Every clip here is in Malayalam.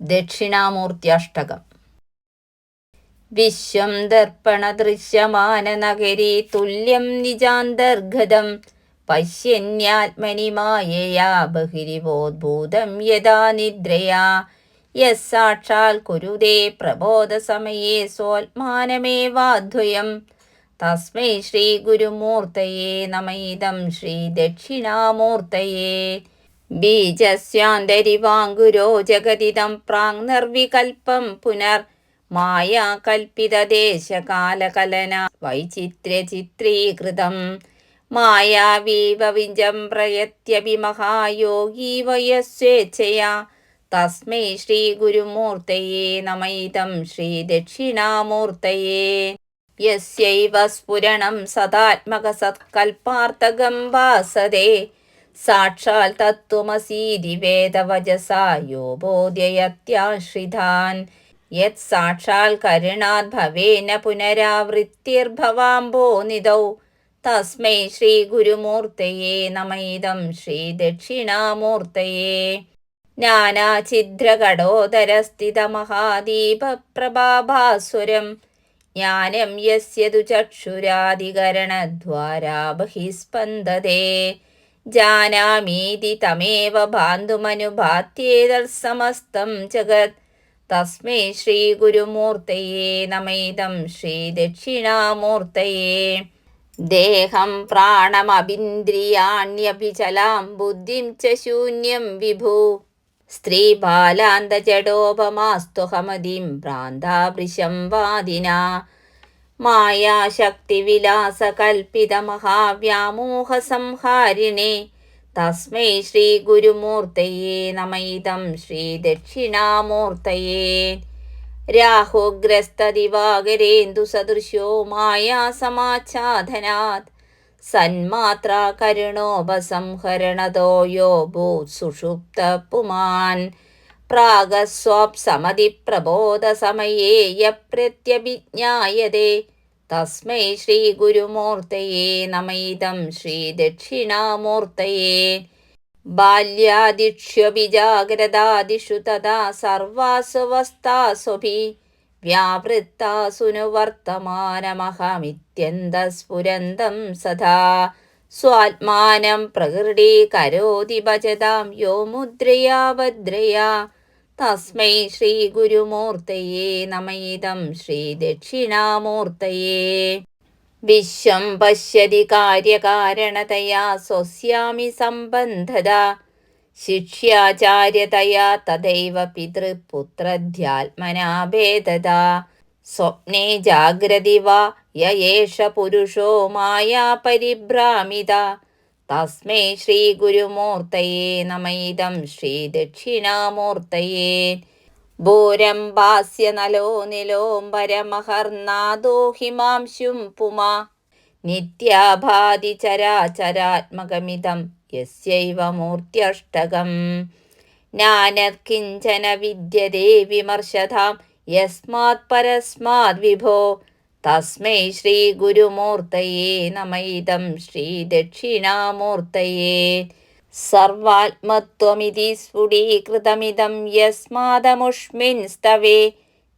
ദക്ഷിണാമൂർത്യഷ്ടകം വിശ്വം ദർപ്പണദൃശ്യമാനനഗരീ തുല്യം നിജാന്തർഗതം പശ്യന്യാത്മനി മായയാ ബഹിരിവോദ്ഭൂതം യഥാ നിദ്രയാ. യസാക്ഷാൽ സാക്ഷാൽ കുരുതേ പ്രബോധസമയേ സ്വോത്മാനമേവാദ്വയം തസ്മൈ ശ്രീ ഗുരുമൂർത്തയേ നമയിതം ശ്രീദക്ഷിണാമൂർത്തയേ ബീജസ്യാന്തരിവാങ്കുരോ ജഗതിദം പ്രാങ് നിർവികൽപ്പം പുനർ മായാകൽപ്പിതദേശകാലകലന വൈചിത്ര്യചിത്രീകൃതം മായാവീവ വിജം പ്രയത്യഭിമഹായോഗീ വയസ്വേച്ഛയാ. തസ്മൈ ശ്രീഗുരുമൂർത്തയേ നമയിതം ശ്രീദക്ഷിണാമൂർത്തയേ. യസ്യൈവ സ്ഫുരണം സദാത്മകസത്കൽപ്പാർത്ഥകം വാസതേ സാക്ഷാൽ തത്വമസീതി വേദവചസായോ ബോധ്യയത്യാശ്രിതാൻ. യത് സാക്ഷാൽ കരുണാത് ഭവേന പുനരാവൃത്തിർഭവാംബോ നിതൗ. തസ്മൈ ശ്രീഗുരുമൂർത്തയേ നമയിതം ശ്രീദക്ഷിണാമൂർത്തയേ ജ്ഞാനാഛിദ്രകടോദരസ്ഥിതമഹാദീപപ്രഭാഭാസുരം ജ്ഞാനം യസ്യതു ചക്ഷുരാധികരണദ്വാരാ ബഹിസ്പന്ദതേ. ജാനാമീതി തമേവ ബാന്ധുമനുഭാത്യേതത്സമസ്തം ജഗത് തസ്മൈ ശ്രീഗുരുമൂർത്തയേ നമൈതം ശ്രീദക്ഷിണാമൂർത്തയേ ദേഹം പ്രാണമബിന്ദ്രിയാണ്യഭിചലാം ബുദ്ധിം ച ശൂന്യം വിഭു സ്ത്രീബാലാന്തജടോപമാസ്തുഹമതിം ഭ്രാന്താവൃശം വാദിനാ മായാശക്തിവിലാസകൽപ്പിതമഹാവ്യാമോഹസംഹാരിണേ തസ്മൈ ശ്രീഗുരുമൂർത്തയേ നമയിതം ശ്രീദക്ഷിണാമൂർത്തയേ രാഹുഗ്രസ്തദിവാകരേന്ദുസദൃശോ മായാസമാച്ഛാദനാത്. സന്മാത്രാ കരുണോപസംഹരണതോ യോ ഭൂത് സുഷുപ്ത പുമാൻ പ്രാഗസ്വാപ്സമതിപ്രബോധസമയേ യപ്രത്യഭിജ്ഞായതേ. തസ്മൈ ശ്രീഗുരുമൂർത്തയേ നമയിതം ശ്രീദക്ഷിണാമൂർത്തയേ ബാല്യാദിക്ഷ്യഭിജാഗ്രതാദിഷു തഥാ സർവാസുവസ്ഥാസുഭി വ്യാവൃത്താസു വർത്തമാനമഹമിത്യന്തസ്ഫുരന്തം സദാ. സ്വാത്മാനം करोति ഭജതാം യോ मुद्रया ഭദ്രയാ. തസ്മൈ ശ്രീഗുരുമൂർത്തയേ നമയിതം ശ്രീദക്ഷിണാമൂർത്തയേ വിശ്വം പശ്യതി കാര്യകാരണതയാ സ്വസ്യാമി സംബന്ധത. ശിക്ഷ്യാചാര്യതയാ തഥൈവ പിതൃപുത്രധ്യാത്മനാഭേദത സ്വപ്നെ ജാഗ്രതി വാ യേഷ പുരുഷോ മായാ പരിഭ്രാമിത. തസ്മൈ ശ്രീഗുരുമൂർത്തയേ നമയിതം ഭൂരം ഭാസ്യ നലോ നിലോംബരമഹർനാദോ ഹിമാംശും പുമാ. നിത്യാഭാതി ചരാചരാത്മകമിതം യസ്യൈവ മൂർത്യഷ്ടകം. നാനത്കിഞ്ചന വിദ്യതേ വിമർശതാം യസ്മാത് പരസ്മാത് വിഭോ. തസ്മൈ ശ്രീഗുരുമൂർത്തയേ നമയിതം ശ്രീദക്ഷിണാമൂർത്തയേ സർവാത്മത്വമിതി സ്ഫുടീകൃതമിതം യസ്മാദമുഷ്മിൻ സ്തവേ.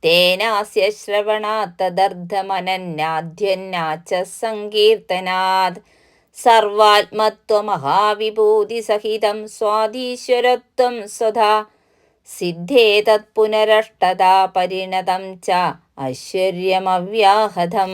തേനാസ്യ ശ്രവണാത്തദർദ്ധമനന്യാദ്യന്നാച്ച സങ്കീർത്തനാത് സർവാത്മത്വമഹാവിഭൂതിസഹിതം സ്വാധീശ്വരത്വം സ്വധാ. സിദ്ധേ തത്പുനരഷ്ടതാ പരിണതം ച ഐശ്വര്യമവ്യാഹതം.